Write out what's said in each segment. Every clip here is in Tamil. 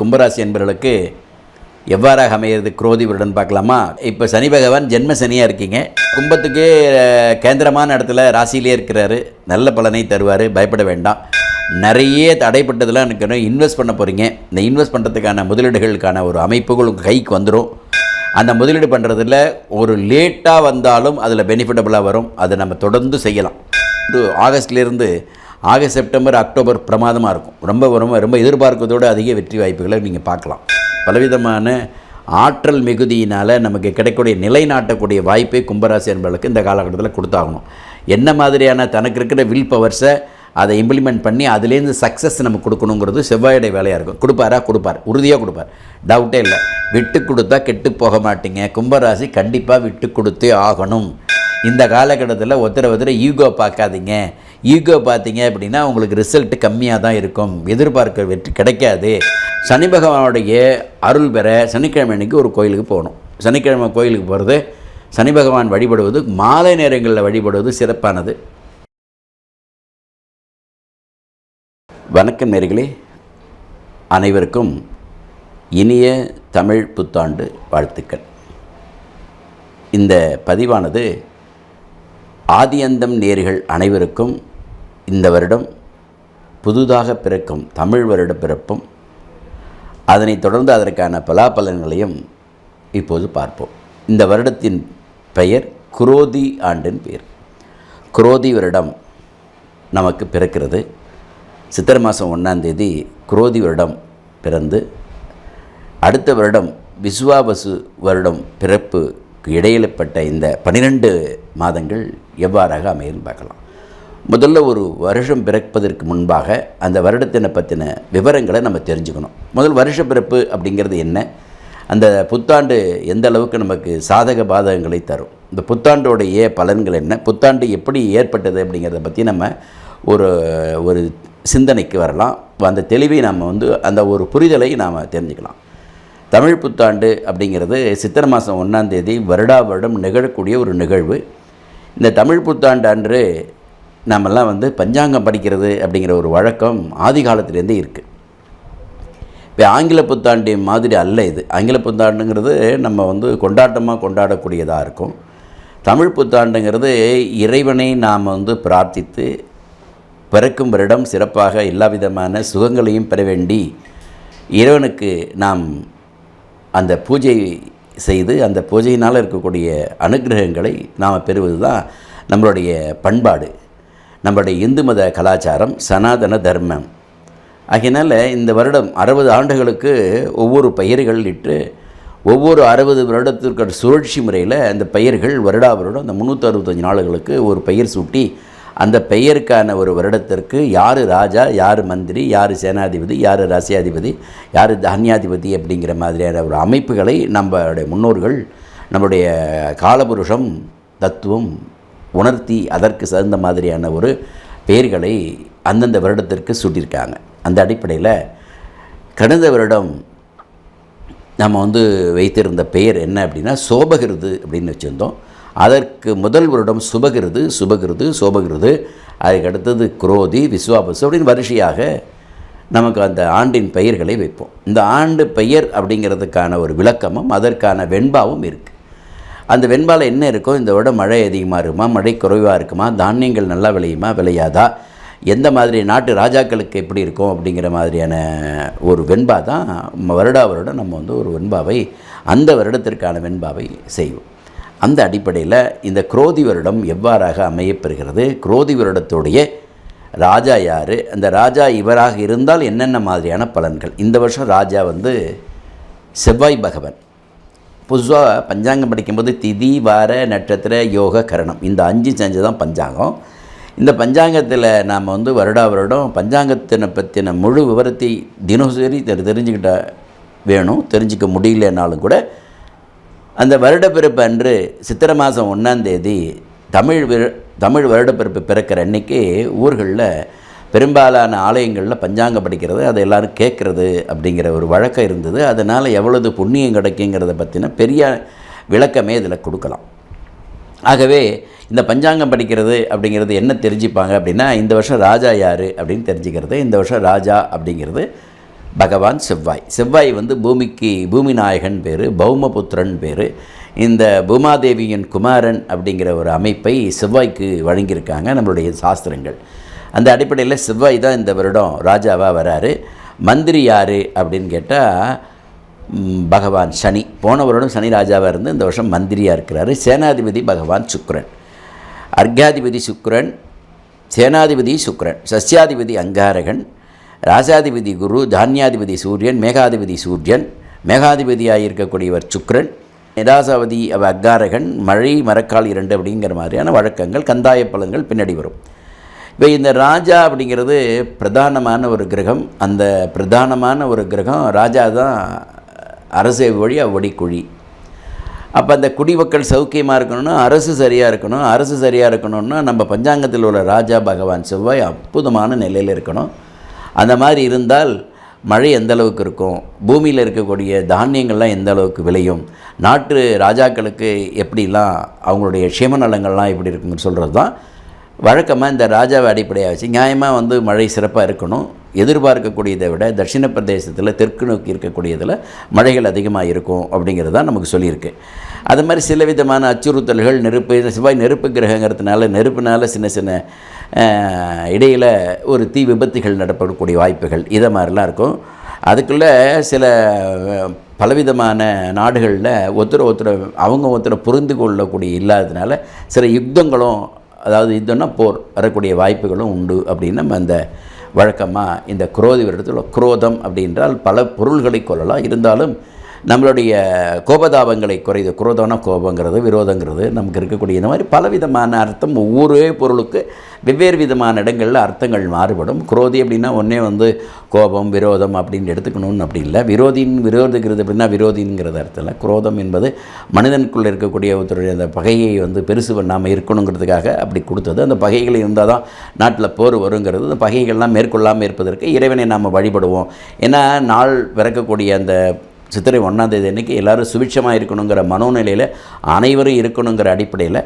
கும்பராசி என்பவர்களுக்கு எவ்வாறாக அமையிறது குரோதி வருடன் பார்க்கலாமா? இப்போ சனி பகவான் ஜென்ம சனியாக இருக்கீங்க. கும்பத்துக்கு கேந்திரமான இடத்துல ராசியிலே இருக்கிறாரு. நல்ல பலனை தருவார். பயப்பட வேண்டாம். நிறைய தடைப்பட்டதெல்லாம் எனக்கு இன்வெஸ்ட் பண்ண போகிறீங்க இந்த இன்வெஸ்ட் பண்ணுறதுக்கான முதலீடுகளுக்கான ஒரு அமைப்புகள் உங்கள் கைக்கு வந்துடும் அந்த முதலீடு பண்ணுறதுல ஒரு லேட்டாக வந்தாலும் அதில் பெனிஃபிட்டபுளாக வரும். அதை நம்ம தொடர்ந்து செய்யலாம். ஆகஸ்ட்லேருந்து ஆகஸ்ட் செப்டம்பர் அக்டோபர் பிரமாதமாக இருக்கும். ரொம்ப ரொம்ப ரொம்ப எதிர்பார்க்கறதோட அதிக வெற்றி வாய்ப்புகளை நீங்கள் பார்க்கலாம். பலவிதமான ஆற்றல் மிகுதியினால் நமக்கு கிடைக்கக்கூடிய நிலைநாட்டக்கூடிய வாய்ப்பை கும்பராசி என்பவர்களுக்கு இந்த காலகட்டத்தில் கொடுத்தாகணும். என்ன மாதிரியான தனக்கு இருக்கிற வில் பவர்ஸை அதை இம்ப்ளிமெண்ட் பண்ணி அதுலேருந்து சக்ஸஸ் நம்ம கொடுக்கணுங்கிறது செவ்வாயுடைய வேலையாக இருக்கும். கொடுப்பாரா? கொடுப்பார். உறுதியாக கொடுப்பார். டவுட்டே இல்லை. விட்டு கொடுத்தா கெட்டு போக மாட்டீங்க. கும்பராசி கண்டிப்பாக விட்டு கொடுத்தே ஆகணும். இந்த காலகட்டத்தில் ஒருத்தர ஒருத்தர ஈகோ பார்க்காதீங்க. ஈகோ பார்த்தீங்க அப்படின்னா உங்களுக்கு ரிசல்ட் கம்மியாக தான் இருக்கும். எதிர்பார்க்க வெற்றி கிடைக்காது. சனி பகவானுடைய அருள் பெற சனிக்கிழமை அன்னைக்கு ஒரு கோயிலுக்கு போகணும். சனிக்கிழமை கோயிலுக்கு போகிறது சனி பகவான் வழிபடுவது மாலை நேரங்களில் வழிபடுவது சிறப்பானது. வணக்கம் நேர்களே. அனைவருக்கும் இனிய தமிழ் புத்தாண்டு வாழ்த்துக்கள். இந்த பதிவானது ஆதியந்தம் நேர்கள் அனைவருக்கும் இந்த வருடம் புதுதாக பிறக்கும் தமிழ் வருட பிறப்பும் அதனைத் தொடர்ந்து அதற்கான பலாபலன்களையும் இப்போது பார்ப்போம். இந்த வருடத்தின் பெயர் குரோதி ஆண்டின் பெயர் குரோதி வருடம் நமக்கு பிறக்கிறது. சித்திரை மாதம் ஒன்றாந்தேதி குரோதி வருடம் பிறந்து அடுத்த வருடம் விஸ்வாபசு வருடம் பிறப்பு இடையிலப்பட்ட இந்த பன்னிரெண்டு மாதங்கள் எவ்வாறாக அமையும் பார்க்கலாம். முதல்ல ஒரு வருஷம் பிறப்பதற்கு முன்பாக அந்த வருடத்தினை பற்றின விவரங்களை நம்ம தெரிஞ்சுக்கணும். முதல் வருஷ பிறப்பு அப்படிங்கிறது என்ன? அந்த புத்தாண்டு எந்த அளவுக்கு நமக்கு சாதக பாதகங்களை தரும்? இந்த புத்தாண்டோடைய பலன்கள் என்ன? புத்தாண்டு எப்படி ஏற்பட்டது அப்படிங்கிறத பற்றி நம்ம ஒரு ஒரு சிந்தனைக்கு வரலாம். அந்த தெளிவை நாம் வந்து அந்த ஒரு புரிதலை நாம் தெரிஞ்சுக்கலாம். தமிழ் புத்தாண்டு அப்படிங்கிறது சித்திரை மாதம் ஒன்றாம் தேதி வருடா வருடம் நிகழக்கூடிய ஒரு நிகழ்வு. இந்த தமிழ் புத்தாண்டு அன்று நாமெல்லாம் வந்து பஞ்சாங்கம் படிக்கிறது அப்படிங்கிற ஒரு வழக்கம் ஆதி காலத்திலேருந்தே இருக்குது இப்போ ஆங்கில புத்தாண்டு மாதிரி அல்ல இது. ஆங்கில புத்தாண்டுங்கிறது நம்ம வந்து கொண்டாட்டமாக கொண்டாடக்கூடியதாக இருக்கும். தமிழ் புத்தாண்டுங்கிறது இறைவனை நாம் வந்து பிரார்த்தித்து பிறக்கும் வருடம் சிறப்பாக எல்லா விதமான சுகங்களையும் பெற வேண்டி இறைவனுக்கு நாம் அந்த பூஜை செய்து அந்த பூஜையினால் இருக்கக்கூடிய அனுகிரகங்களை நாம் பெறுவது தான் நம்மளுடைய பண்பாடு. நம்மளுடைய இந்து மத கலாச்சாரம் சனாதன தர்மம். ஆகையினால் இந்த வருடம் அறுபது ஆண்டுகளுக்கு ஒவ்வொரு பெயர்கள் இட்டு ஒவ்வொரு அறுபது வருடத்திற்கு சுழற்சி முறையில் அந்த பெயர்கள் வருடா வருடம் அந்த முந்நூற்றி அறுபத்தஞ்சு நாளுகளுக்கு ஒரு பெயர் சூட்டி அந்த பெயருக்கான ஒரு வருடத்திற்கு யார் ராஜா யார் மந்திரி யார் சேனாதிபதி யார் ரசியாதிபதி யார் தானியாதிபதி அப்படிங்கிற மாதிரியான ஒரு அமைப்புகளை நம்மளுடைய முன்னோர்கள் நம்முடைய காலபுருஷம் தத்துவம் உணர்த்தி அதற்கு தகுந்த மாதிரியான ஒரு பெயர்களை அந்தந்த வருடத்திற்கு சூட்டியிருக்காங்க. அந்த அடிப்படையில் கடந்த வருடம் நம்ம வந்து வைத்திருந்த பெயர் என்ன அப்படின்னா சோபகிருது அப்படின்னு வச்சுருந்தோம். அதற்கு முதல் வருடம் சுபகிருது சுபகிருது சோபகிருது. அதுக்கு அடுத்தது குரோதி விஸ்வாபசு அப்படின்னு வரிசையாக நமக்கு அந்த ஆண்டின் பெயர்களை வைப்போம். இந்த ஆண்டு பெயர் அப்படிங்கிறதுக்கான ஒரு விளக்கமும் அதற்கான வெண்பாவும் இருக்குது அந்த வெண்பாவில் என்ன இருக்கோ இந்த விட மழை அதிகமாக இருக்குமா மழை குறைவாக இருக்குமா தானியங்கள் நல்லா விளையுமா விளையாதா எந்த மாதிரி நாட்டு ராஜாக்களுக்கு எப்படி இருக்கும் அப்படிங்கிற மாதிரியான ஒரு வெண்பா தான் வருடா வருடம் நம்ம வந்து ஒரு வெண்பாவை அந்த வருடத்திற்கான வெண்பாவை செய்வோம். அந்த அடிப்படையில் இந்த குரோதி வருடம் எவ்வாறாக அமையப்பெறுகிறது? குரோதி வருடத்துடைய ராஜா யார்? அந்த ராஜா இவராக இருந்தால் என்னென்ன மாதிரியான பலன்கள்? இந்த வருஷம் ராஜா வந்து செவ்வாய் பகவன். பொதுவாக பஞ்சாங்கம் படிக்கும்போது திதி வார நட்சத்திர யோக கரணம். இந்த அஞ்சு செஞ்சு தான் பஞ்சாங்கம். இந்த பஞ்சாங்கத்தில் நாம் வந்து வருடா வருடம் பஞ்சாங்கத்தினை பற்றின முழு விவரத்தை தினசரி தெரிஞ்சுக்கிட்ட வேணும். தெரிஞ்சுக்க முடியலனாலும் கூட அந்த வருடப்பிறப்பு அன்று சித்திரை மாதம் ஒன்றாந்தேதி தமிழ் தமிழ் வருடப்பிறப்பு பிறக்கிற அன்னைக்கு ஊர்களில் பெரும்பாலான ஆலயங்களில் பஞ்சாங்கம் படிக்கிறது அதை எல்லோரும் கேட்குறது அப்படிங்கிற ஒரு வழக்கம் இருந்தது. அதனால் எவ்வளவு புண்ணியம் கிடைக்குங்கிறத பற்றின பெரிய விளக்கமே இதில் கொடுக்கலாம். ஆகவே இந்த பஞ்சாங்கம் படிக்கிறது அப்படிங்கிறது என்ன தெரிஞ்சுப்பாங்க அப்படின்னா இந்த வருஷம் ராஜா யார் அப்படின்னு தெரிஞ்சுக்கிறது இந்த வருஷம் ராஜா அப்படிங்கிறது பகவான் செவ்வாய். செவ்வாய் வந்து பூமிக்கு பூமி நாயகன் பேர் பௌமபுத்திரன் பேர். இந்த பூமாதேவியின் குமாரன் அப்படிங்கிற ஒரு அமைப்பை செவ்வாய்க்கு வழங்கியிருக்காங்க நம்மளுடைய சாஸ்திரங்கள். அந்த அடிப்படையில் செவ்வாய் தான் இந்த வருடம் ராஜாவாக வராரு. மந்திரி யார் அப்படின்னு கேட்டால் பகவான் சனி. போன வருடம் சனி ராஜாவாக இருந்து இந்த வருஷம் மந்திரியாக இருக்கிறாரு. சேனாதிபதி பகவான் சுக்ரன் அர்காதிபதி சுக்ரன் சேனாதிபதி சுக்ரன் சஸ்யாதிபதி அங்காரகன் ராசாதிபதி குரு தானியாதிபதி சூரியன் மேகாதிபதி சூரியன் மேகாதிபதியாக இருக்கக்கூடியவர் சுக்ரன் நிதாசாவதி அவ அக்காரகன் மழை மரக்கால் இரண்டு அப்படிங்கிற மாதிரியான வழக்கங்கள் கந்தாய பலன்கள் பின்னாடி வரும். இப்போ இந்த ராஜா அப்படிங்கிறது பிரதானமான ஒரு கிரகம். அந்த பிரதானமான ஒரு கிரகம் ராஜா தான் அரசு வழி அவ்வடிக்குழி அப்போ அந்த குடிமக்கள் சௌக்கியமாக இருக்கணும்னா அரசு சரியாக இருக்கணும். அரசு சரியாக இருக்கணும்னா நம்ம பஞ்சாங்கத்தில் உள்ள ராஜா பகவான் செவ்வாய் அற்புதமான நிலையில் இருக்கணும். அந்த மாதிரி இருந்தால் மழை எந்த அளவுக்கு இருக்கும்? பூமியில் இருக்கக்கூடிய தானியங்கள்லாம் எந்த அளவுக்கு விளையும்? நாட்டு ராஜாக்களுக்கு எப்படிலாம் அவங்களுடைய க்ஷேம நலங்கள்லாம் எப்படி இருக்குன்னு சொல்கிறது தான் வழக்கமாக இந்த ராஜாவை அடிப்படையாக வச்சு நியாயமாக வந்து மழை சிறப்பாக இருக்கணும். எதிர்பார்க்கக்கூடியதை விட தட்சிண பிரதேசத்தில் தெற்கு நோக்கி இருக்கக்கூடியதில் மழைகள் அதிகமாக இருக்கும் அப்படிங்கிறது தான் நமக்கு சொல்லியிருக்கு. அது மாதிரி சில விதமான அச்சுறுத்தல்கள் நெருப்பு செவ்வாய் நெருப்பு கிரகங்கிறதுனால நெருப்புனால சின்ன சின்ன இடையில் ஒரு தீ விபத்துகள் நடப்படக்கூடிய வாய்ப்புகள் இதை மாதிரிலாம் இருக்கும். அதுக்குள்ளே சில பலவிதமான நாடுகளில் ஒருத்தர் ஒருத்தர் அவங்க ஒருத்தரை புரிந்து கொள்ளக்கூடிய இல்லாததுனால சில யுத்தங்களும் அதாவது யுத்தம்னா போர் வரக்கூடிய வாய்ப்புகளும் உண்டு அப்படின்னு நம்ம அந்த வழக்கமாக இந்த குரோதி வருடத்தில் குரோதம் அப்படின்றால் பல பொருள்களை கொள்ளலாம். இருந்தாலும் நம்மளுடைய கோபதாபங்களை குறைது குரோதன கோபங்கிறது விரோதங்கிறது நமக்கு இருக்கக்கூடிய இந்த மாதிரி பலவிதமான அர்த்தம் ஒவ்வொரு பொருளுக்கு வெவ்வேறு விதமான இடங்களில் அர்த்தங்கள் மாறுபடும். குரோதி அப்படின்னா ஒன்றே வந்து கோபம் விரோதம் அப்படின்னு எடுத்துக்கணும்னு அப்படி இல்லை. விரோதின் விரோதிக்கிறது அப்படின்னா விரோதிங்கிறது அர்த்தம் இல்லை. குரோதம் என்பது மனிதனுக்குள்ளே இருக்கக்கூடிய ஒருத்தருடைய அந்த பகையை வந்து பெருசு பண்ணாமல் இருக்கணுங்கிறதுக்காக அப்படி கொடுத்தது. அந்த பகைகள் இருந்தால் தான் நாட்டில் போர் வருங்கிறது. அந்த பகைகள்லாம் மேற்கொள்ளாமல் இருப்பதற்கு இறைவனை நாம் வழிபடுவோம். ஏன்னா நாள் பிறக்கக்கூடிய அந்த சித்திரை ஒன்றாம் தேதி எல்லோரும் எல்லாரும் சுபிட்சமாக இருக்கணுங்கிற மனோநிலையில் அனைவரும் இருக்கணுங்கிற அடிப்படையில்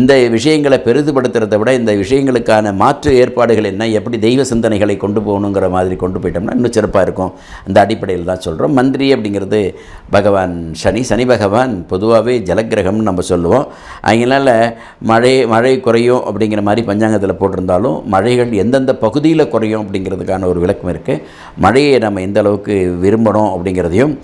இந்த விஷயங்களை பெரிதுபடுத்துறதை விட இந்த விஷயங்களுக்கான மாற்று ஏற்பாடுகள் என்ன எப்படி தெய்வ சிந்தனைகளை கொண்டு போகணுங்கிற மாதிரி கொண்டு போயிட்டோம்னா இன்னும் சிறப்பாக இருக்கும். அந்த அடிப்படையில் தான் சொல்கிறோம் மந்திரி அப்படிங்கிறது பகவான் சனி. சனி பகவான் பொதுவாகவே ஜலக்கிரகம்னு நம்ம சொல்லுவோம். அதனால் மழை மழை குறையும் அப்படிங்கிற மாதிரி பஞ்சாங்கத்தில் போட்டிருந்தாலும் மழைகள் எந்தெந்த பகுதியில் குறையும் அப்படிங்கிறதுக்கான ஒரு விளக்கம் இருக்குது மழையை நம்ம எந்த அளவுக்கு விரும்பணும் அப்படிங்கிறதையும்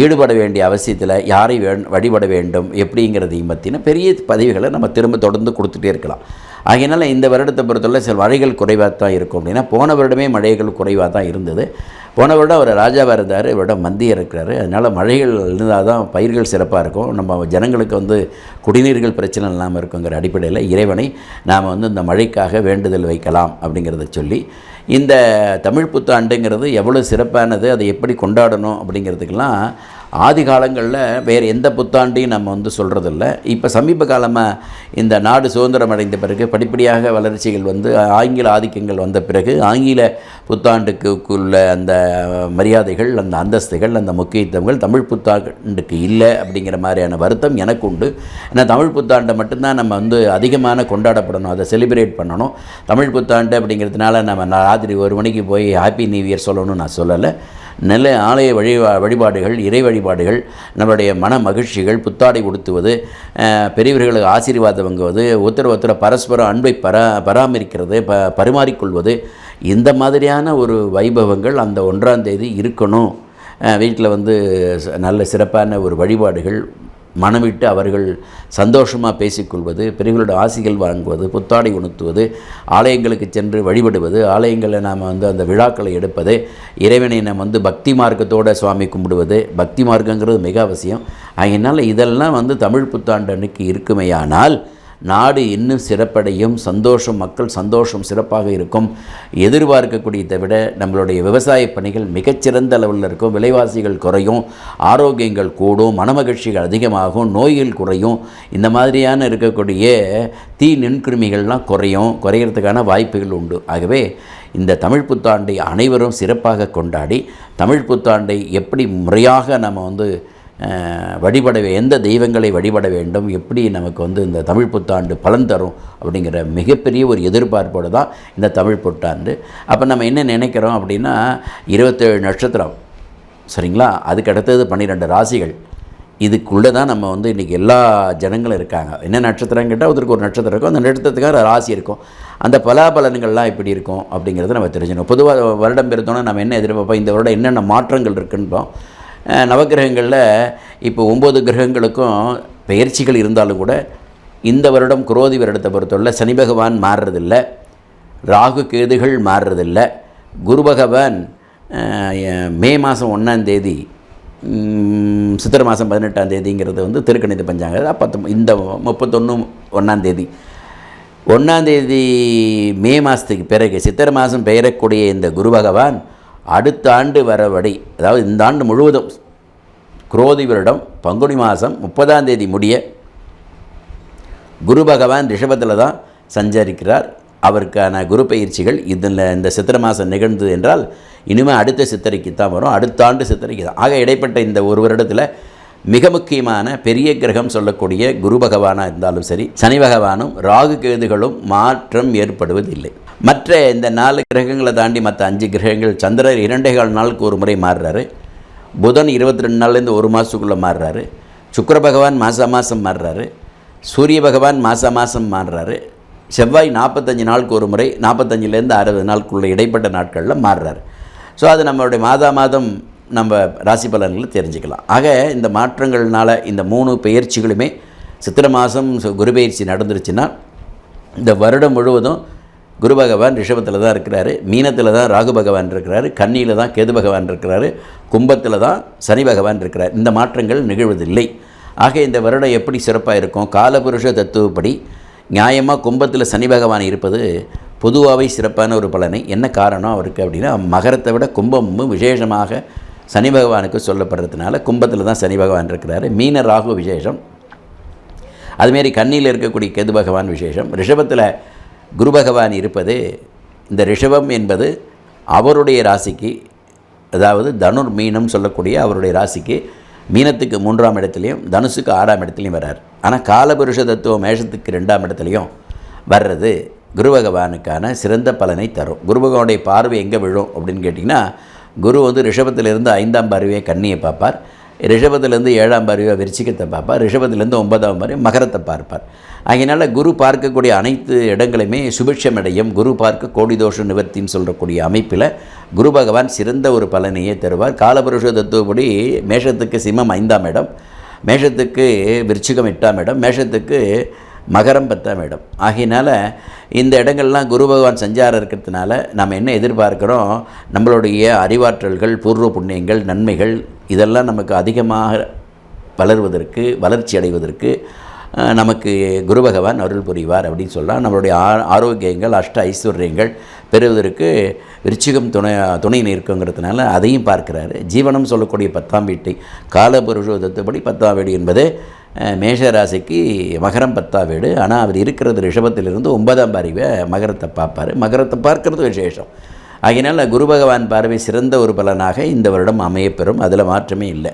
ஈடுபட வேண்டிய அவசியத்தில் யாரை வே வழிபட வேண்டும் எப்படிங்கிறதையும் பற்றின பெரிய பதவிகளை நம்ம திரும்ப தொடர்ந்து கொடுத்துட்டே இருக்கலாம். ஆகையினால இந்த வருடத்தை பொறுத்தவரை சில மழைகள் குறைவாக தான் இருக்கும் அப்படின்னா போன வருடமே மழைகள் குறைவாக தான் இருந்தது. போன வருடம் அவர் ராஜாவாக இருந்தார் வருடம் மந்தியாக இருக்கிறாரு. அதனால் மழைகள் இருந்தால் தான் பயிர்கள் சிறப்பாக இருக்கும். நம்ம ஜனங்களுக்கு வந்து குடிநீர்கள் பிரச்சனை இல்லாமல் இருக்குங்கிற அடிப்படையில் இறைவனை நாம் வந்து இந்த மழைக்காக வேண்டுதல் வைக்கலாம் அப்படிங்கிறத சொல்லி இந்த தமிழ் புத்தாண்டுங்கிறது எவ்வளோ சிறப்பானது அதை எப்படி கொண்டாடணும் அப்படிங்கிறதுக்கெல்லாம் ஆதி காலங்களில் வேறு எந்த புத்தாண்டையும் நம்ம வந்து சொல்கிறதில்ல இப்போ சமீப காலமாக இந்த நாடு சுதந்திரம் அடைந்த பிறகு படிப்படியாக வளர்ச்சிகள் வந்து ஆங்கில ஆதிக்கங்கள் வந்த பிறகு ஆங்கில புத்தாண்டுக்குள்ள அந்த மரியாதைகள் அந்த அந்தஸ்துகள் அந்த முக்கியத்துவங்கள் தமிழ் புத்தாண்டுக்கு இல்லை அப்படிங்கிற மாதிரியான வருத்தம் எனக்கு உண்டு. ஏன்னா தமிழ் புத்தாண்டை மட்டும்தான் நம்ம வந்து அதிகமான கொண்டாடப்படணும் அதை செலிப்ரேட் பண்ணணும். தமிழ் புத்தாண்டு அப்படிங்கிறதுனால நம்ம ராத்திரி ஒரு மணிக்கு போய் ஹாப்பி நியூ இயர் சொல்லணும்னு நான் சொல்லலை. நல்ல ஆலய வழி வழிபாடுகள் இறை வழிபாடுகள் நம்மளுடைய மன மகிழ்ச்சிகள் புத்தாடை உடுத்துவது பெரியவர்களுக்கு ஆசீர்வாதம் வாங்குவது ஒருத்தர் ஒருத்தர் பரஸ்பரம் அன்பை பரா பராமரிக்கிறது ப பரிமாறிக்கொள்வது இந்த மாதிரியான ஒரு வைபவங்கள் அந்த ஒன்றாம் தேதி இருக்கணும். வீட்டில் வந்து நல்ல சிறப்பான ஒரு வழிபாடுகள் மனமிட்டு அவர்கள் சந்தோஷமாக பேசிக்கொள்வது பெரியவர்களோட ஆசிகள் வாங்குவது புத்தாடை உணர்த்துவது ஆலயங்களுக்கு சென்று வழிபடுவது ஆலயங்களில் நாம் வந்து அந்த விழாக்களை எடுப்பது இறைவனை நாம் வந்து பக்தி மார்க்கத்தோட சுவாமி கும்பிடுவது பக்தி மார்க்கங்கிறது மிக அவசியம். அதனால் இதெல்லாம் வந்து தமிழ் புத்தாண்டு அன்னைக்கு இருக்குமேயானால் நாடு இன்னும் சிறப்படையும் சந்தோஷம் மக்கள் சந்தோஷம் சிறப்பாக இருக்கும். எதிர்பார்க்கக்கூடியதை விட நம்மளுடைய விவசாய பணிகள் மிகச்சிறந்த அளவில் இருக்கும். விலைவாசிகள் குறையும் ஆரோக்கியங்கள் கூடும் மனமகிழ்ச்சிகள் அதிகமாகும் நோய்கள் குறையும். இந்த மாதிரியான இருக்கக்கூடிய தீ நுண்கிருமிகள்லாம் குறையும் குறையிறதுக்கான வாய்ப்புகள் உண்டு. ஆகவே இந்த தமிழ் புத்தாண்டை அனைவரும் சிறப்பாக கொண்டாடி தமிழ் புத்தாண்டை எப்படி முறையாக நம்ம வந்து வழிபடவே எந்த தெய்வங்களை வழிபட வேண்டும் எப்படி நமக்கு வந்து இந்த தமிழ் புத்தாண்டு பலன் தரும் அப்படிங்கிற மிகப்பெரிய ஒரு எதிர்பார்ப்போடு தான் இந்த தமிழ் புத்தாண்டு. அப்போ நம்ம என்ன நினைக்கிறோம் அப்படின்னா இருபத்தேழு நட்சத்திரம் சரிங்களா? அதுக்கு அடுத்தது பன்னிரெண்டு ராசிகள். இதுக்குள்ளே தான் நம்ம வந்து இன்றைக்கி எல்லா ஜனங்களும் இருக்காங்க. என்ன நட்சத்திரம் கேட்டால் ஒருத்தருக்கு ஒரு நட்சத்திரம் இருக்கும். அந்த நட்சத்திரத்துக்காக ராசி இருக்கும். அந்த பலாபலன்கள்லாம் எப்படி இருக்கும் அப்படிங்கிறத நம்ம தெரிஞ்சுக்கணும். பொதுவாக வருடம் பிறந்தோன்னா நம்ம என்ன எதிர்பார்ப்போம்? இந்த வருடம் என்னென்ன மாற்றங்கள் இருக்குன்றோம். நவகிரகங்களில் நவக்கிரகங்களில் இப்போ ஒம்பது கிரகங்களுக்கும் பெயர்ச்சிகள் இருந்தாலும் கூட இந்த வருடம் குரோதி வருடத்தை பொறுத்தவரை சனி பகவான் மாறுறதில்ல. ராகு கேதுகள் மாறுறதில்ல. குரு பகவான் மே மாதம் ஒன்றாம் தேதி சித்திரை மாதம் பதினெட்டாம் தேதிங்கிறது வந்து திருக்கணித பஞ்சாங்க. பத்து இந்த முப்பத்தொன்று ஒன்றாம் தேதி. ஒன்றாம் தேதி மே மாதத்துக்கு பிறகு சித்திரை மாதம் பெயரக்கூடிய இந்த குரு பகவான் அடுத்த ஆண்டு வரவடி அதாவது இந்த ஆண்டு முழுவதும் குரோதி வருடம் பங்குனி மாதம் முப்பதாம் தேதி முடிய குரு பகவான் ரிஷபத்தில் தான் சஞ்சரிக்கிறார். அவருக்கான குரு பயிற்சிகள் இதில் இந்த சித்திரை மாதம் நிகழ்ந்தது என்றால் இனிமேல் அடுத்த சித்திரைக்கு தான் வரும். அடுத்த ஆண்டு சித்திரைக்கு தான். ஆக இடைப்பட்ட இந்த ஒரு வருடத்தில் மிக முக்கியமான பெரிய கிரகம் சொல்லக்கூடிய குரு பகவானாக இருந்தாலும் சரி சனி பகவானும் ராகு கேதுகளும் மாற்றம் ஏற்படுவதில்லை. மற்ற இந்த நாலு கிரகங்களை தாண்டி மற்ற அஞ்சு கிரகங்கள் சந்திரர் இரண்டே கால் நாளுக்கு ஒரு முறை மாறுறாரு. புதன் இருபத்தி ரெண்டு நாள்லேருந்து ஒரு மாதத்துக்குள்ளே மாறுறாரு. சுக்கர பகவான் மாதம் மாதம் மாறுறாரு. சூரிய பகவான் மாதம் மாதம் மாறுறாரு. செவ்வாய் நாற்பத்தஞ்சு நாளுக்கு ஒரு முறை நாற்பத்தஞ்சிலேருந்து அறுபது நாளுக்குள்ள இடைப்பட்ட நாட்களில் மாறுறாரு. ஸோ அது நம்மளுடைய மாதா மாதம் நம்ம ராசி பலன்களை தெரிஞ்சுக்கலாம். ஆக இந்த மாற்றங்கள்னால் இந்த மூணு பயிற்சிகளுமே சித்திரை மாதம் குரு பெயர்ச்சி நடந்துருச்சுன்னா இந்த வருடம் முழுவதும் குரு பகவான் ரிஷபத்தில் தான் இருக்கிறாரு. மீனத்தில் தான் ராகு பகவான் இருக்கிறாரு. கன்னியில் தான் கேது பகவான் இருக்கிறாரு. கும்பத்தில் தான் சனி பகவான் இருக்கிறார். இந்த மாற்றங்கள் நிகழ்வதில்லை. ஆக இந்த வருடம் எப்படி சிறப்பாக இருக்கும்? காலபுருஷ தத்துவப்படி நியாயமாக கும்பத்தில் சனி பகவான் இருப்பது பொதுவாகவே சிறப்பான ஒரு பலனை. என்ன காரணம் அவருக்கு அப்படின்னா மகரத்தை விட கும்பமும் விசேஷமாக சனி பகவானுக்கு சொல்லப்படுறதுனால கும்பத்தில் தான் சனி பகவான் இருக்கிறாரு. மீன ராகு விசேஷம். அதுமாரி கண்ணியில் இருக்கக்கூடிய கேது பகவான் விசேஷம். ரிஷபத்தில் குரு பகவான் இருப்பது இந்த ரிஷபம் என்பது அவருடைய ராசிக்கு அதாவது தனுர் மீனம் சொல்லக்கூடிய அவருடைய ராசிக்கு மீனத்துக்கு மூன்றாம் இடத்துலையும் தனுசுக்கு ஆறாம் இடத்துலையும் வர்றார் ஆனால் காலபுருஷ தத்துவம் மேஷத்துக்கு ரெண்டாம் இடத்துலையும் வர்றது குரு பகவானுக்கான சிறந்த பலனை தரும். குரு பகவானுடைய பார்வை எங்கே விழும் அப்படின்னு கேட்டிங்கன்னா குரு வந்து ரிஷபத்திலிருந்து ஐந்தாம் பார்வையை கன்னியை பார்ப்பார். ரிஷபத்திலேருந்து ஏழாம் பார்வையை விருச்சிக்கத்தை பார்ப்பார். ரிஷபத்திலேருந்து ஒன்பதாம் பார்வை மகரத்தை பார்ப்பார். அதனால் குரு பார்க்கக்கூடிய அனைத்து இடங்களையுமே சுபிட்சமடையும். குரு பார்க்க கோடி தோஷ நிவர்த்தின்னு சொல்கிறக்கூடிய அமைப்பில் குரு பகவான் சிறந்த ஒரு பலனையே தருவார். காலபுருஷ தத்துவப்படி மேஷத்துக்கு சிம்மம் ஐந்தாம் இடம் மேஷத்துக்கு விருச்சிகம் எட்டாம் இடம் மேஷத்துக்கு மகரம் பத்தாம் இடம். ஆகையினால் இந்த இடங்கள்லாம் குரு பகவான் சஞ்சாரம் இருக்கிறதுனால நம்ம என்ன எதிர்பார்க்குறோம்? நம்மளுடைய அறிவாற்றல்கள் பூர்வ புண்ணியங்கள் நன்மைகள் இதெல்லாம் நமக்கு அதிகமாக வளர்வதற்கு வளர்ச்சி அடைவதற்கு நமக்கு குரு பகவான் அருள் புரிவார் அப்படின்னு சொல்லலாம். நம்மளுடைய ஆ ஆரோக்கியங்கள் அஷ்ட ஐஸ்வர்யங்கள் பெறுவதற்கு விருச்சிகம் துணை துணை நிற்குங்கிறதுனால அதையும் பார்க்கிறாரு. ஜீவனம் சொல்லக்கூடிய பத்தாம் வீட்டை காலபுருஷோதத்தபடி பத்தாம் வீடு என்பது மேஷராசிக்கு மகரம் பத்தாம் வீடு. ஆனால் அவர் இருக்கிறது ரிஷபத்திலிருந்து ஒன்பதாம் பார்வை மகரத்தை பார்ப்பார். மகரத்தை பார்க்கறது விசேஷம். ஆகினால் குரு பகவான் பார்வை சிறந்த ஒரு பலனாக இந்த வருடம் அமையப்பெறும். அதில் மாற்றமே இல்லை.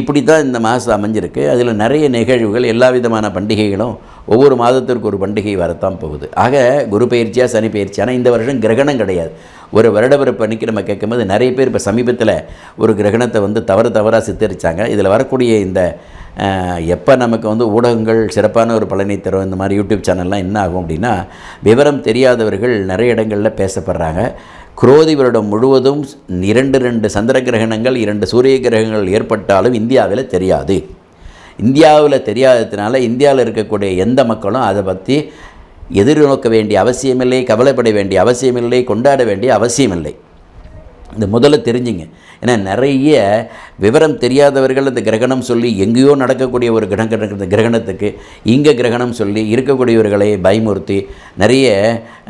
இப்படி தான் இந்த மாதம் அமைஞ்சிருக்கு. அதில் நிறைய நிகழ்வுகள் எல்லா விதமான பண்டிகைகளும் ஒவ்வொரு மாதத்திற்கு ஒரு பண்டிகை வரத்தான் போகுது. ஆக குரு பயிற்சியாக சனி பயிற்சி ஆனால் இந்த வருஷம் கிரகணம் கிடையாது. ஒரு வருடப்பிறப்பு அன்னைக்கு நம்ம கேட்கும்போது நிறைய பேர் இப்போ சமீபத்தில் ஒரு கிரகணத்தை வந்து தவறு தவறாக சித்தரித்தாங்க இதில் வரக்கூடிய இந்த எப்போ நமக்கு வந்து ஊடகங்கள் சிறப்பான ஒரு பலனை தரும் இந்த மாதிரி யூடியூப் சேனல்லாம் என்ன ஆகும் அப்படின்னா விவரம் தெரியாதவர்கள் நிறைய இடங்களில் பேசப்படுறாங்க. குரோதி வருடம் முழுவதும் இரண்டு ரெண்டு சந்திர கிரகணங்கள் இரண்டு சூரிய கிரகங்கள் ஏற்பட்டாலும் இந்தியாவில் தெரியாது. இந்தியாவில் தெரியாததுனால இந்தியாவில் இருக்கக்கூடிய எந்த மக்களும் அதை பற்றி எதிர்நோக்க வேண்டிய அவசியமில்லை கவலைப்பட வேண்டிய அவசியமில்லை கொண்டாட வேண்டிய அவசியமில்லை. இந்த முதல்ல தெரிஞ்சுங்க. ஏன்னா நிறைய விவரம் தெரியாதவர்கள் இந்த கிரகணம் சொல்லி எங்கேயோ நடக்கக்கூடிய ஒரு கிரக இந்த கிரகணத்துக்கு இங்கே கிரகணம் சொல்லி இருக்கக்கூடியவர்களை பயமுறுத்தி நிறைய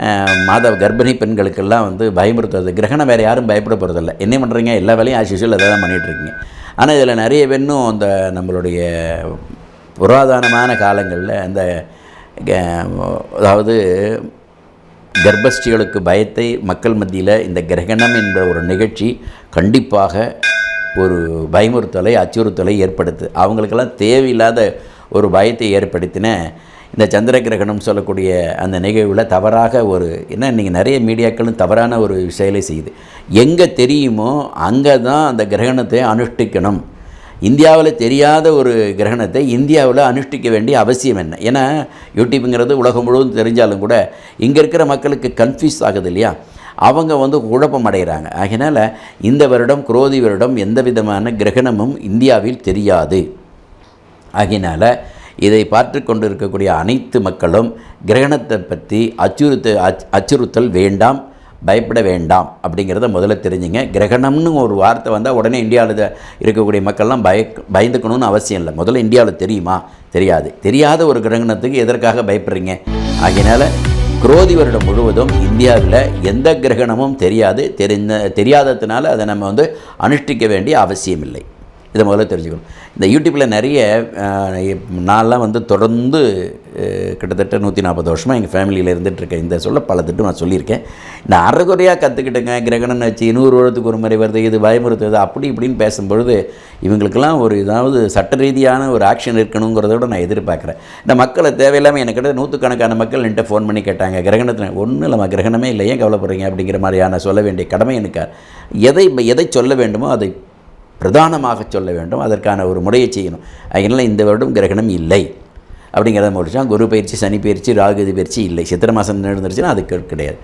அஹ், மாத கர்ப்பிணி பெண்களுக்கெல்லாம் வந்து பயமுறுத்துறது. கிரகணம் வேறு யாரும் பயப்பட போகிறதில்ல என்ன பண்ணுறீங்க எல்லா வேலையும் ஆசிஷியல் அதை தான் பண்ணிகிட்ருக்கீங்க ஆனால் இதில் நிறைய பெண்ணும் அந்த நம்மளுடைய புராதனமான காலங்களில் அந்த க- அதாவது கர்ப்பஸ்டிகளுக்கு பயத்தை மக்கள் மத்தியில் இந்த கிரகணம் என்ற ஒரு நிகழ்ச்சி கண்டிப்பாக ஒரு பயமுறுத்தலை அச்சுறுத்தலை ஏற்படுத்து. அவங்களுக்கெல்லாம் தேவையில்லாத ஒரு பயத்தை ஏற்படுத்தின இந்த சந்திர கிரகணம் சொல்லக்கூடிய அந்த நிகழ்வில் தவறாக ஒரு என்ன இன்றைக்கி நிறைய மீடியாக்களும் தவறான ஒரு செயலை செய்யுது. எங்கே தெரியுமோ அங்கே தான் அந்த கிரகணத்தை அனுஷ்டிக்கணும். இந்தியாவில் தெரியாத ஒரு கிரகணத்தை இந்தியாவில் அனுஷ்டிக்க வேண்டிய அவசியம் என்ன? ஏன்னா யூடியூப்புங்கிறது உலகம் முழுவதும் தெரிஞ்சாலும் கூட இங்கே இருக்கிற மக்களுக்கு கன்ஃபியூஸ் ஆகுது இல்லையா? அவங்க வந்து குழப்பம் அடைகிறாங்க. அதனால் இந்த வருடம் குரோதி வருடம் எந்த விதமான கிரகணமும் இந்தியாவில் தெரியாது. ஆகையினால இதை பார்த்து கொண்டு இருக்கக்கூடிய அனைத்து மக்களும் கிரகணத்தை பற்றி அச்சுறுத்த அச் அச்சுறுத்தல் வேண்டாம். பயப்பட வேண்டாம் அப்படிங்கிறத முதல்ல தெரிஞ்சுங்க. கிரகணம்னு ஒரு வார்த்தை வந்தால் உடனே இந்தியாவில் இருக்கக்கூடிய மக்கள்லாம் பய பயந்துக்கணும்னு அவசியம் இல்லை. முதல்ல இந்தியாவில் தெரியுமா? தெரியாது. தெரியாத ஒரு கிரகணத்துக்கு எதற்காக பயப்படுறீங்க? ஆகையினால் குரோதி வருடம் முழுவதும் இந்தியாவில் எந்த கிரகணமும் தெரியாது. தெரிந்த தெரியாததுனால அதை நம்ம வந்து அனுஷ்டிக்க வேண்டிய அவசியம் இல்லை. இதை முதல்ல தெரிஞ்சுக்கணும். இந்த யூடியூப்பில் நிறைய நான்லாம் வந்து தொடர்ந்து கிட்டத்தட்ட நூற்றி நாற்பது வருஷமாக எங்கள் ஃபேமிலியில் இருந்துகிட்ருக்கேன் இந்த சொல்ல பல திட்டம் நான் சொல்லியிருக்கேன். நான் அறகுறையாக கற்றுக்கிட்டேங்க கிரகணம் வச்சு நூறு வருடத்துக்கு ஒரு முறை வருது இது பயமுறுத்துது அப்படி இப்படின்னு பேசும்பொழுது இவங்களுக்கெல்லாம் ஒரு ஏதாவது சட்ட ரீதியான ஒரு ஆக்ஷன் இருக்கணுங்கிறத விட நான் எதிர்பார்க்குறேன். இந்த மக்களை தேவையில்லாமல் எனக்கு கிட்ட நூற்றுக்கணக்கான மக்கள் என்கிட்ட ஃபோன் பண்ணி கேட்டாங்க. கிரகணத்தில் ஒன்றும் இல்லைம்மா கிரகணமே இல்லை. ஏன் கவலைப்படுறீங்க? அப்படிங்கிற மாதிரியான சொல்ல வேண்டிய கடமை எனக்கு. எதை எதை சொல்ல வேண்டுமோ அதை பிரதானமாக சொல்ல வேண்டும். அதற்கான ஒரு முறையை செய்யணும். அதனால் இந்த வருடம் கிரகணம் இல்லை. அப்படிங்கிறத முடிச்சா குரு பயிற்சி சனி பயிற்சி ராகுதி பயிற்சி இல்லை. சித்திர மாதம் நடந்துருச்சுன்னா அதுக்கு கிடையாது.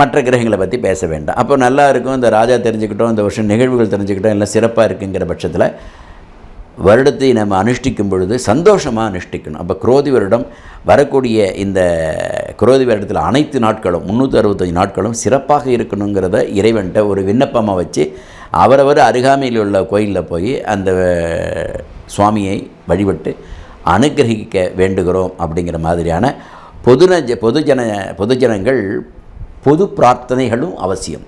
மற்ற கிரகங்களை பற்றி பேச வேண்டாம். அப்போ நல்லா இருக்கும். இந்த ராஜா தெரிஞ்சுக்கிட்டோம் இந்த வருஷம் நிகழ்வுகள் தெரிஞ்சுக்கிட்டோம் எல்லாம் சிறப்பாக இருக்குங்கிற பட்சத்தில் வருடத்தை நம்ம அனுஷ்டிக்கும் பொழுது சந்தோஷமாக அனுஷ்டிக்கணும். அப்போ குரோதி வருடம் வரக்கூடிய இந்த குரோதி வருடத்தில் அனைத்து நாட்களும் முந்நூற்றி அறுபத்தஞ்சு நாட்களும் சிறப்பாக இருக்கணுங்கிறத இறைவன்கிட்ட ஒரு விண்ணப்பமாக வச்சு அவரவர் அருகாமையில் உள்ள கோயிலில் போய் அந்த சுவாமியை வழிபட்டு அனுகிரகிக்க வேண்டுகிறோம் அப்படிங்கிற மாதிரியான பொதுன பொதுஜன பொதுஜனங்கள் பொது பிரார்த்தனைகளும் அவசியம்.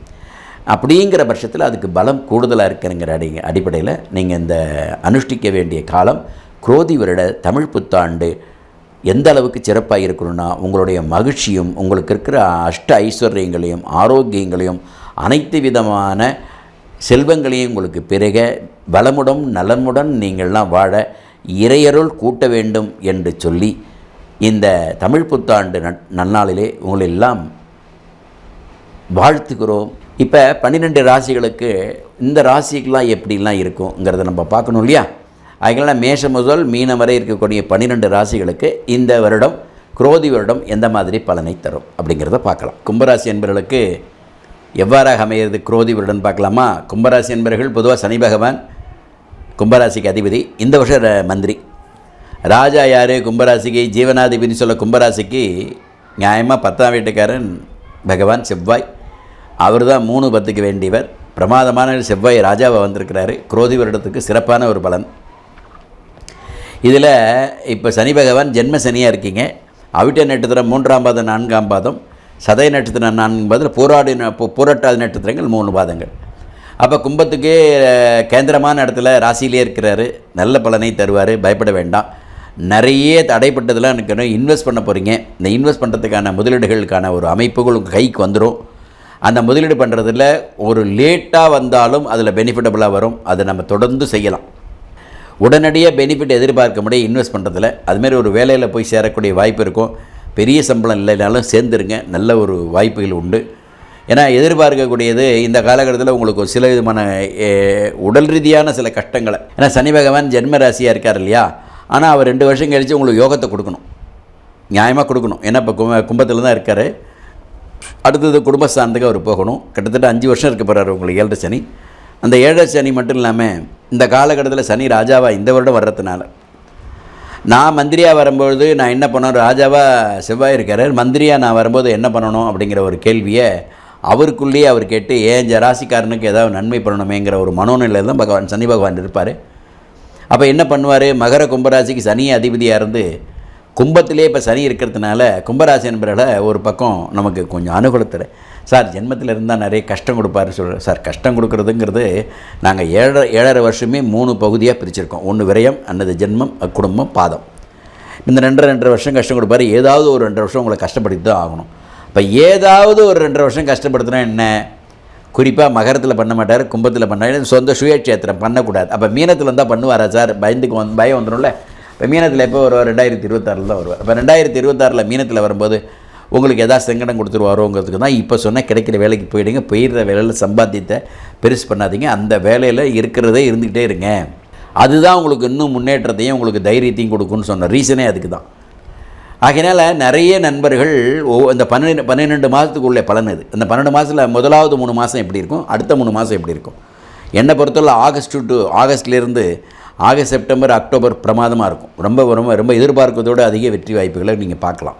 அப்படிங்கிற பட்சத்தில் அதுக்கு பலம் கூடுதலாக இருக்கிறங்கிற அடி அடிப்படையில் நீங்கள் இந்த அனுஷ்டிக்க வேண்டிய காலம் குரோதி வருட தமிழ் புத்தாண்டு எந்த அளவுக்கு சிறப்பாக இருக்கணும்னா உங்களுடைய மகிழ்ச்சியும் உங்களுக்கு இருக்கிற அஷ்ட ஐஸ்வர்யங்களையும் ஆரோக்கியங்களையும் அனைத்து விதமான செல்வங்களையும் உங்களுக்கு பிறக வளமுடன் நலமுடன் நீங்கள்லாம் வாழ இறையருள் கூட்ட வேண்டும் என்று சொல்லி இந்த தமிழ் புத்தாண்டு நன் நன்னாளிலே உங்களெல்லாம் வாழ்த்துக்கிறோம் இப்போ பன்னிரெண்டு ராசிகளுக்கு இந்த ராசிக்கெலாம் எப்படிலாம் இருக்குங்கிறத நம்ம பார்க்கணும் இல்லையா? அதனால் மேஷம் முதல் மீனம் வரை இருக்கக்கூடிய பன்னிரெண்டு ராசிகளுக்கு இந்த வருடம் குரோதி வருடம் எந்த மாதிரி பலனை தரும் அப்படிங்கிறத பார்க்கலாம். கும்பராசி என்பவர்களுக்கு எவ்வாறாக அமையிறது குரோதி வருடம் பார்க்கலாமா? கும்பராசி என்பவர்கள் பொதுவாக சனி பகவான் கும்பராசிக்கு அதிபதி இந்த வருஷம் மந்திரி. ராஜா யார் கும்பராசிக்கு ஜீவனாதிபதினு சொல்ல கும்பராசிக்கு நியாயமாக பத்தாம் வீட்டுக்காரன் பகவான் செவ்வாய். அவர் தான் மூணு பத்துக்கு வேண்டியவர். பிரமாதமான செவ்வாய் ராஜாவை வந்திருக்கிறாரு. குரோதி வருடத்துக்கு சிறப்பான ஒரு பலன். இதில் இப்போ சனி பகவான் ஜென்ம சனியாக இருக்கீங்க. அவிட்ட நட்சத்திரம் மூன்றாம் பாதம் நான்காம் பாதம் சதய நட்சத்திரம் நான்கு பாதத்தில் போராடின ந- பூரட்டாதி நட்சத்திரங்கள் மூணு பாதங்கள். அப்போ கும்பத்துக்கே கேந்திரமான இடத்துல ராசியிலே இருக்கிறாரு. நல்ல பலனை தருவார். பயப்பட வேண்டாம். நிறைய தடைப்பட்டதெல்லாம் எனக்கு இன்வெஸ்ட் பண்ண போகிறீங்க இந்த இன்வெஸ்ட் பண்ணுறதுக்கான முதலீடுகளுக்கான ஒரு அமைப்புகள் உங்கள் கைக்கு வந்துடும் அந்த முதலீடு பண்ணுறதுல ஒரு லேட்டாக வந்தாலும் அதில் பெனிஃபிட்டபுளாக வரும். அதை நம்ம தொடர்ந்து செய்யலாம். உடனடியாக பெனிஃபிட் எதிர்பார்க்க முடியும் இன்வெஸ்ட் பண்ணுறதில் அதுமாரி ஒரு வேலையில் போய் சேரக்கூடிய வாய்ப்பு இருக்கும். பெரிய சம்பளம் இல்லைனாலும் சேர்ந்துருங்க. நல்ல ஒரு வாய்ப்புகள் உண்டு. ஏன்னா எதிர்பார்க்கக்கூடியது இந்த காலகட்டத்தில் உங்களுக்கு ஒரு சில விதமான உடல் ரீதியான சில கஷ்டங்களை. ஏன்னா சனி பகவான் ஜென்ம ராசியாக இருக்கார் இல்லையா? ஆனால் அவர் ரெண்டு வருஷம் கழித்து உங்களுக்கு யோகத்தை கொடுக்கணும். நியாயமாக கொடுக்கணும். ஏன்னா இப்போ கும்ப கும்பத்தில் தான் இருக்கார். அடுத்தது குடும்பஸ்தானத்துக்கு அவர் போகணும். கிட்டத்தட்ட அஞ்சு வருஷம் இருக்க போகிறார் உங்களுக்கு ஏழரை சனி. அந்த ஏழரை சனி மட்டும் இல்லாமல் இந்த காலகட்டத்தில் சனி ராஜாவாக இந்த வருடம் வர்றதுனால. நான் மந்திரியாக வரும்பொழுது நான் என்ன பண்ணணும்? ராஜாவாக செவ்வாய் இருக்கார். மந்திரியாக நான் வரும்போது என்ன பண்ணணும்? அப்படிங்கிற ஒரு கேள்வியை அவருக்குள்ளேயே அவர் கேட்டு ஏன் ஜராசிக்காரனுக்கு ஏதாவது நன்மை பண்ணணுமேங்கிற ஒரு மனோநிலையில் தான் பகவான் சனி பகவான் இருப்பார். அப்போ என்ன பண்ணுவார்? மகர கும்பராசிக்கு சனி அதிபதியாக இருந்து கும்பத்திலே இப்போ சனி இருக்கிறதுனால கும்பராசி என்பவர்களை ஒரு பக்கம் நமக்கு கொஞ்சம் அனுகூலத்தில் சார் ஜென்மத்தில் இருந்தால் நிறைய கஷ்டம் கொடுப்பாரு சொல்கிற சார் கஷ்டம் கொடுக்குறதுங்கிறது நாங்கள் ஏழரை ஏழரை வருஷமே மூணு பகுதியாக பிரிச்சிருக்கோம். ஒன்று விரயம் அன்னது ஜென்மம் குடும்பம் பாதம். இந்த ரெண்டரை ரெண்டரை வருஷம் கஷ்டம் கொடுப்பாரு. ஏதாவது ஒரு ரெண்டரை வருஷம் உங்களை கஷ்டப்படுத்தி தான் ஆகணும். இப்போ ஏதாவது ஒரு ரெண்டரை வருஷம் கஷ்டப்படுத்தினா என்ன? குறிப்பாக மகரத்தில் பண்ண மாட்டார் கும்பத்தில் பண்ணார் சொந்த சுயக்ஷேத்திரம் பண்ணக்கூடாது. அப்போ மீனத்தில் இருந்தால் பண்ணுவாரா சார்? பயந்துக்கு வந்து பயம் வந்துடும்ல இப்போ மீனத்தில் எப்போ வருவார்? ரெண்டாயிரத்தி இருபத்தாறில் தான் வருவார். இப்போ ரெண்டாயிரத்தி இருபத்தாறில் மீனத்தில் வரும்போது உங்களுக்கு எதாவது செங்கடம் கொடுத்துருவாரோங்கிறதுக்கு தான் இப்போ சொன்னால் கிடைக்கிற வேலைக்கு போயிடுங்க போயிடுற வேலையில் சம்பாத்தியத்தை பெருசு பண்ணாதீங்க. அந்த வேலையில் இருக்கிறதே இருந்துக்கிட்டே இருங்க. அதுதான் உங்களுக்கு இன்னும் முன்னேற்றத்தையும் உங்களுக்கு தைரியத்தையும் கொடுக்குன்னு சொன்ன ரீசனே அதுக்கு தான். ஆகையினால் நிறைய நண்பர்கள் ஓ இந்த பன்னெண்டு பன்னிரெண்டு மாதத்துக்குள்ளே பலன் இது. இந்த பன்னெண்டு மாதத்தில் முதலாவது மூணு மாதம் எப்படி இருக்கும்? அடுத்த மூணு மாதம் எப்படி இருக்கும்? என்னை பொறுத்தவரை ஆகஸ்ட் டு ஆகஸ்ட்லேருந்து ஆகஸ்ட் செப்டம்பர் அக்டோபர் பிரமாதமாக இருக்கும். ரொம்ப ரொம்ப ரொம்ப எதிர்பார்க்கறதோட அதிக வெற்றி வாய்ப்புகளை நீங்கள் பார்க்கலாம்.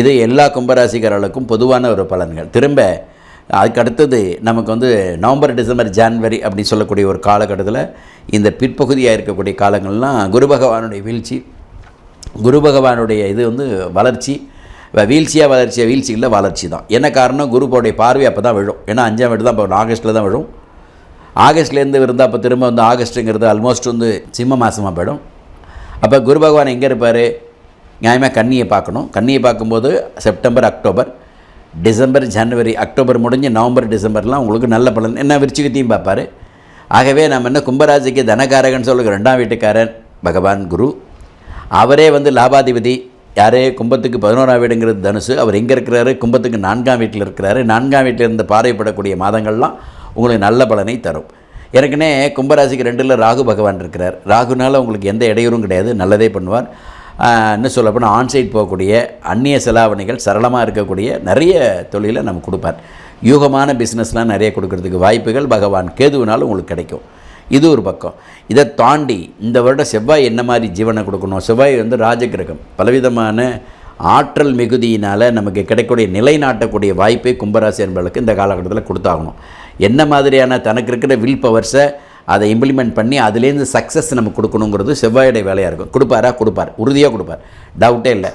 இது எல்லா கும்பராசிக்காரர்களுக்கும் பொதுவான ஒரு பலன்கள். திரும்ப அதுக்கு அடுத்தது நமக்கு வந்து நவம்பர் டிசம்பர் ஜான்வரி அப்படின்னு சொல்லக்கூடிய ஒரு காலகட்டத்தில் இந்த பிற்பகுதியாக இருக்கக்கூடிய காலங்கள்லாம் குரு பகவானுடைய வீழ்ச்சி குரு பகவானுடைய இது வந்து வளர்ச்சி வீழ்ச்சியாக வளர்ச்சியாக வீழ்ச்சி இல்லை வளர்ச்சி தான். என்ன காரணம்? குருப்போடைய பார்வை அப்போ தான் விழும். ஏன்னா அஞ்சாம் வீடு தான் இப்போ ஆகஸ்ட்டில் தான் விழும். ஆகஸ்ட்லேருந்து இருந்தால் அப்போ திரும்ப வந்து ஆகஸ்ட்டுங்கிறது ஆல்மோஸ்ட் வந்து சிம்ம மாதமாக போயிடும். அப்போ குரு பகவான் எங்கே இருப்பார்? நியாயமாக கண்ணியை பார்க்கணும். கண்ணியை பார்க்கும்போது செப்டம்பர் அக்டோபர் டிசம்பர் ஜனவரி அக்டோபர் முடிஞ்சு நவம்பர் டிசம்பர்லாம் உங்களுக்கு நல்ல பலன். என்ன விருச்சிகத்தையும் பார்ப்பார். ஆகவே நம்ம என்ன கும்பராசிக்கு தனகாரகன் சொல்லுங்க ரெண்டாம் வீட்டுக்காரன் பகவான் குரு. அவரே வந்து லாபாதிபதி யாரே? கும்பத்துக்கு பதினோராம் வீடுங்கிறது தனுசு. அவர் எங்கே இருக்கிறாரு? கும்பத்துக்கு நான்காம் வீட்டில் இருக்கிறாரு. நான்காம் வீட்டில் இருந்து பார்வைப்படக்கூடிய மாதங்கள்லாம் உங்களுக்கு நல்ல பலனை தரும். ஏற்கனவே கும்பராசிக்கு ரெண்டில் ராகு பகவான் இருக்கிறார். ராகுனால் உங்களுக்கு எந்த இடையூறும் கிடையாது. நல்லதே பண்ணுவார். இன்னும் சொல்லப்போனால் ஆன்சைட் போகக்கூடிய அந்நிய செலாவணிகள் சரளமாக இருக்கக்கூடிய நிறைய தொழிலை நம்ம கொடுப்பார். யூகமான பிஸ்னஸ்லாம் நிறைய கொடுக்கறதுக்கு வாய்ப்புகள் பகவான் கேதுவினாலும் உங்களுக்கு கிடைக்கும். இது ஒரு பக்கம். இதை தாண்டி இந்த வருடம் செவ்வாய் என்ன மாதிரி ஜீவனை கொடுக்கணும்? செவ்வாய் வந்து ராஜகிரகம். பலவிதமான ஆற்றல் மிகுதியினால் நமக்கு கிடைக்கக்கூடிய நிலைநாட்டக்கூடிய வாய்ப்பை கும்பராசி என்பவர்களுக்கு இந்த காலகட்டத்தில் கொடுத்தாகணும். என்ன மாதிரியான தனக்கு இருக்கிற வில் பவர்ஸை அதை இம்ப்ளிமெண்ட் பண்ணி அதுலேருந்து சக்ஸஸ் நமக்கு கொடுக்கணுங்கிறது செவ்வாயுடைய வேலையாக இருக்கும். கொடுப்பாரா? கொடுப்பார். உறுதியாக கொடுப்பார். டவுட்டே இல்லை.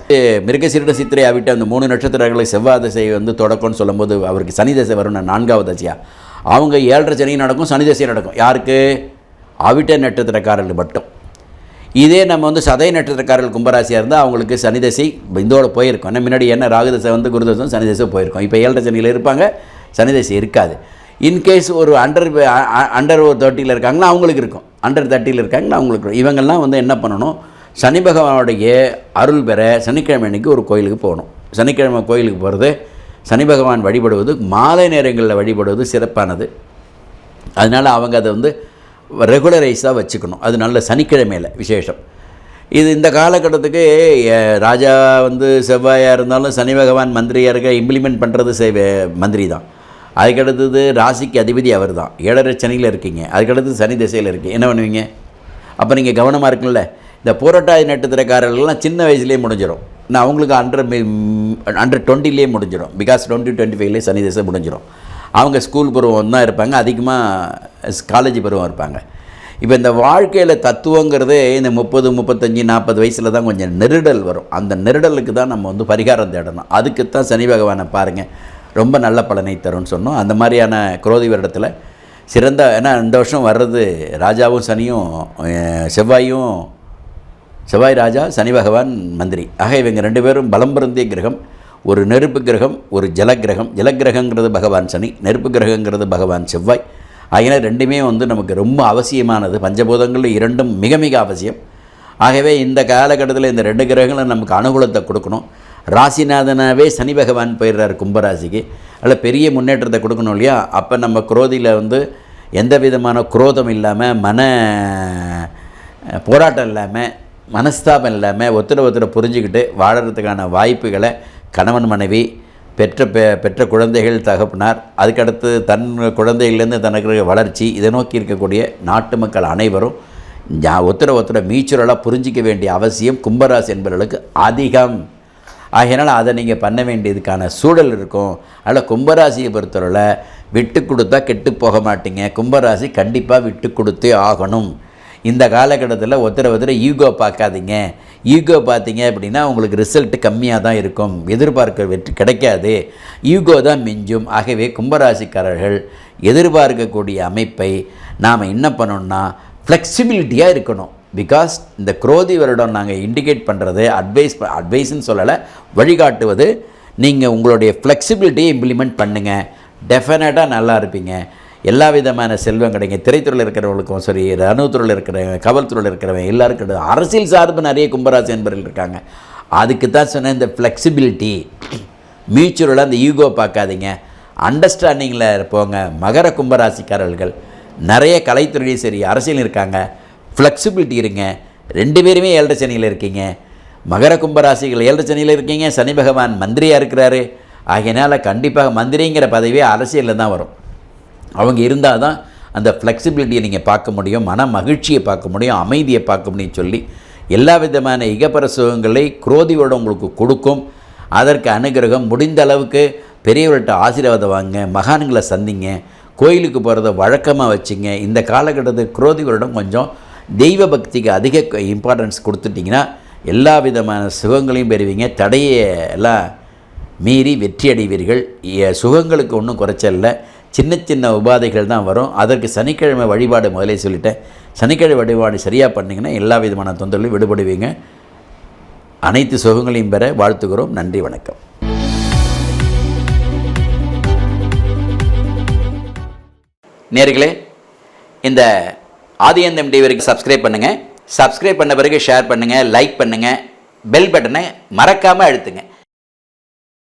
மிருகசீரிட சித்திரை ஆவிட்ட அந்த மூணு நட்சத்திரங்களை செவ்வாய் திசை வந்து தொடக்கம்னு சொல்லும்போது அவருக்கு சனி தசை வரும்னா நான்காவது தசையா. அவங்க ஏழரை சனி நடக்கும் சனி நடக்கும். யாருக்கு? அவிட்ட நட்சத்திரக்காரர்கள் மட்டும். இதே நம்ம வந்து சதய நட்சத்திரக்காரர்கள் கும்பராசியாக இருந்தால் அவங்களுக்கு சனிதசை தசை போயிருக்கோம் போயிருக்கும். ஏன்னா முன்னாடி என்ன ராகுதசை வந்து குருதசம் சனிதசை போயிருக்கோம் போயிருக்கும். இப்போ ஏழரை சனியில் இருப்பாங்க சனிதசை இருக்காது. இன்கேஸ் ஒரு அண்டர் அண்டர் ஒரு தேர்ட்டியில் இருக்காங்கன்னா அவங்களுக்கு இருக்கும். அண்டர் தேர்ட்டியில் இருக்காங்கன்னா அவங்களுக்கு இருக்கும். இவங்கெல்லாம் வந்து என்ன பண்ணணும்? சனி பகவானுடைய அருள் பெற சனிக்கிழமை அன்னைக்கு ஒரு கோயிலுக்கு போகணும். சனிக்கிழமை கோயிலுக்கு போகிறது சனி பகவான் வழிபடுவது மாலை நேரங்களில் வழிபடுவது சிறப்பானது. அதனால் அவங்க அதை வந்து ரெகுலரைஸாக வச்சுக்கணும். அது நல்ல சனிக்கிழமையில் விசேஷம். இது இந்த காலகட்டத்துக்கு ராஜா வந்து செவ்வாயாக இருந்தாலும் சனி பகவான் மந்திரியாக இருக்க இம்ப்ளிமெண்ட் பண்ணுறது செ மந்திரி தான். அதுக்கடுத்தது ராசிக்கு அதிபதி அவர் தான். ஏழரை சனியில் இருக்கீங்க. அதுக்கடுத்து சனி திசையில் இருக்கீங்க. என்ன பண்ணுவீங்க? அப்போ நீங்கள் கவனமாக இருக்குல்ல இந்த போராட்டாதி நட்சத்திரக்காரர்கள்லாம் சின்ன வயசுலேயே முடிஞ்சிடும் நான் அவங்களுக்கு அண்டர் அண்டர் டுவெண்ட்டிலேயே முடிஞ்சிடும் பிகாஸ் டுவெண்ட்டி டுவெண்ட்டி ஃபைவ்லேயே சனி முடிஞ்சிடும் அவங்க ஸ்கூல் பருவம் தான் இருப்பாங்க. அதிகமாக காலேஜ் பருவம் இருப்பாங்க. இப்போ இந்த வாழ்க்கையில் தத்துவங்கிறது இந்த முப்பது முப்பத்தஞ்சு நாற்பது வயசில் தான் கொஞ்சம் நெருடல் வரும். அந்த நெருடலுக்கு தான் நம்ம வந்து பரிகாரம் தேடணும். அதுக்கு தான் சனி பகவானை பாருங்கள் ரொம்ப நல்ல பலனை தரும்னு சொன்னோம். அந்த மாதிரியான குரோதி வருடத்தில் சிறந்த ஏன்னா இந்த வருஷம் வர்றது ராஜாவும் சனியும் செவ்வாயும் செவ்வாய் ராஜா சனி பகவான் மந்திரி. ஆக இவங்க ரெண்டு பேரும் பலம் பொருந்திய கிரகம் ஒரு நெருப்பு கிரகம் ஒரு ஜலக்கிரகம் ஜலக்கிரகங்கிறது பகவான் சனி நெருப்பு கிரகங்கிறது பகவான் செவ்வாய். ஆகினால் ரெண்டுமே வந்து நமக்கு ரொம்ப அவசியமானது. பஞ்சபூதங்களில் இரண்டும் மிக மிக அவசியம். ஆகவே இந்த காலகட்டத்தில் இந்த ரெண்டு கிரகங்களும் நமக்கு அனுகூலத்தை கொடுக்கணும். ராசிநாதனாகவே சனி பகவான் போயிடுறார் கும்பராசிக்கு. அதில் பெரிய முன்னேற்றத்தை கொடுக்கணும் இல்லையா? அப்போ நம்ம குரோதியில் வந்து எந்த விதமான குரோதம் இல்லாமல் மன போராட்டம் இல்லாமல் மனஸ்தாபம் இல்லாமல் ஒருத்தரை ஒருத்தரை புரிஞ்சுக்கிட்டு வாழறதுக்கான வாய்ப்புகளை கணவன் மனைவி பெற்ற பெ பெற்ற குழந்தைகள் தகப்பனார் அதுக்கடுத்து தன் குழந்தைகள்லேருந்து தனக்கு வளர்ச்சி இதை நோக்கி இருக்கக்கூடிய நாட்டு மக்கள் அனைவரும் ஜா- ஒருத்தரை ஒருத்தரை புரிஞ்சிக்க வேண்டிய அவசியம் கும்பராசி என்பவர்களுக்கு அதிகம். ஆகையினால் அதை நீங்கள் பண்ண வேண்டியதுக்கான சூழல் இருக்கும். அதனால் கும்பராசியை பொறுத்தவரை விட்டு கொடுத்தா கெட்டு போக மாட்டீங்க. கும்பராசி கண்டிப்பாக விட்டு கொடுத்தே ஆகணும். இந்த காலகட்டத்தில் ஒருத்தரை ஒருத்தரை ஈகோ பார்க்காதீங்க. ஈகோ பார்த்தீங்க அப்படின்னா உங்களுக்கு ரிசல்ட் கம்மியாக தான் இருக்கும். எதிர்பார்க்க வெற்றி கிடைக்காது. ஈகோ தான் மிஞ்சும். ஆகவே கும்பராசிக்காரர்கள் எதிர்பார்க்கக்கூடிய அமைப்பை நாம் என்ன பண்ணணும்னா ஃப்ளெக்சிபிலிட்டியாக இருக்கணும். பிகாஸ் இந்த குரோதி வருடம் நாங்கள் இண்டிகேட் பண்ணுறது அட்வைஸ் அட்வைஸ்ன்னு சொல்லலை வழிகாட்டுவது நீங்கள் உங்களுடைய ஃப்ளெக்சிபிலிட்டியை இம்ப்ளிமெண்ட் பண்ணுங்கள் டெஃபினட்டாக நல்லா இருப்பீங்க. எல்லா விதமான செல்வம் கிடைக்கும் திரைத்துறையில் இருக்கிறவங்களுக்கும் சரி ரணுத்துறையில் இருக்கிறவங்க காவல்துறையில் இருக்கிறவங்க எல்லாருக்கும் கிடையாது. அரசியல் சார்பு நிறைய கும்பராசி என்பர்கள் இருக்காங்க. அதுக்கு தான் சொன்னேன் இந்த ஃப்ளெக்சிபிலிட்டி மியூச்சுவலாக அந்த ஈகோ பார்க்காதீங்க. அண்டர்ஸ்டாண்டிங்கில் போங்க மகர கும்பராசிக்காரர்கள். நிறைய கலைத்துறையும் சரி அரசியல் இருக்காங்க. ஃப்ளெக்சிபிலிட்டி இருங்க. ரெண்டு பேருமே ஏழரை சனியில் இருக்கீங்க. மகர கும்பராசிகள் ஏழரை சனியில் இருக்கீங்க. சனி பகவான் மந்திரியாக இருக்கிறாரு. ஆகையினால் கண்டிப்பாக மந்திரிங்கிற பதவியே அரசியலில் தான் வரும். அவங்க இருந்தால் தான் அந்த ஃப்ளெக்சிபிலிட்டியை நீங்கள் பார்க்க முடியும் மன மகிழ்ச்சியை பார்க்க முடியும் அமைதியை பார்க்க முடியும் சொல்லி எல்லா விதமான இகப்பர சுகங்களை குரோதியோட உங்களுக்கு கொடுக்கும். அதற்கு அனுகிரகம் முடிந்த அளவுக்கு பெரியவர்கிட்ட ஆசீர்வாதம் வாங்க மகான்களை சந்திங்க கோயிலுக்கு போகிறத வழக்கமாக வச்சுங்க. இந்த காலகட்டத்தில் குரோதி வருடம் கொஞ்சம் தெய்வ பக்திக்கு அதிக இம்பார்ட்டன்ஸ் கொடுத்துட்டிங்கன்னா எல்லா விதமான சுகங்களையும் பெறுவீங்க. தடையை எல்லாம் மீறி வெற்றி அடைவீர்கள் சுகங்களுக்கு ஒன்றும் குறைச்சல்ல சின்ன சின்ன உபாதைகள் தான் வரும். அதற்கு சனிக்கிழமை வழிபாடு முதலே சொல்லிட்டேன். சனிக்கிழமை வழிபாடு சரியாக பண்ணிங்கன்னா எல்லா விதமான தொந்தரவுலையும் விடுபடுவீங்க. அனைத்து சுகங்களையும் பெற வாழ்த்துகிறோம். நன்றி வணக்கம். நேர்களே இந்த ஆதியந்தம் டிவிக்கு சப்ஸ்கிரைப் பண்ணுங்கள் சப்ஸ்கிரைப் பண்ண பிறகு ஷேர் பண்ணுங்கள் லைக் பண்ணுங்கள் பெல் பட்டனை மறக்காமல் அழுத்துங்க.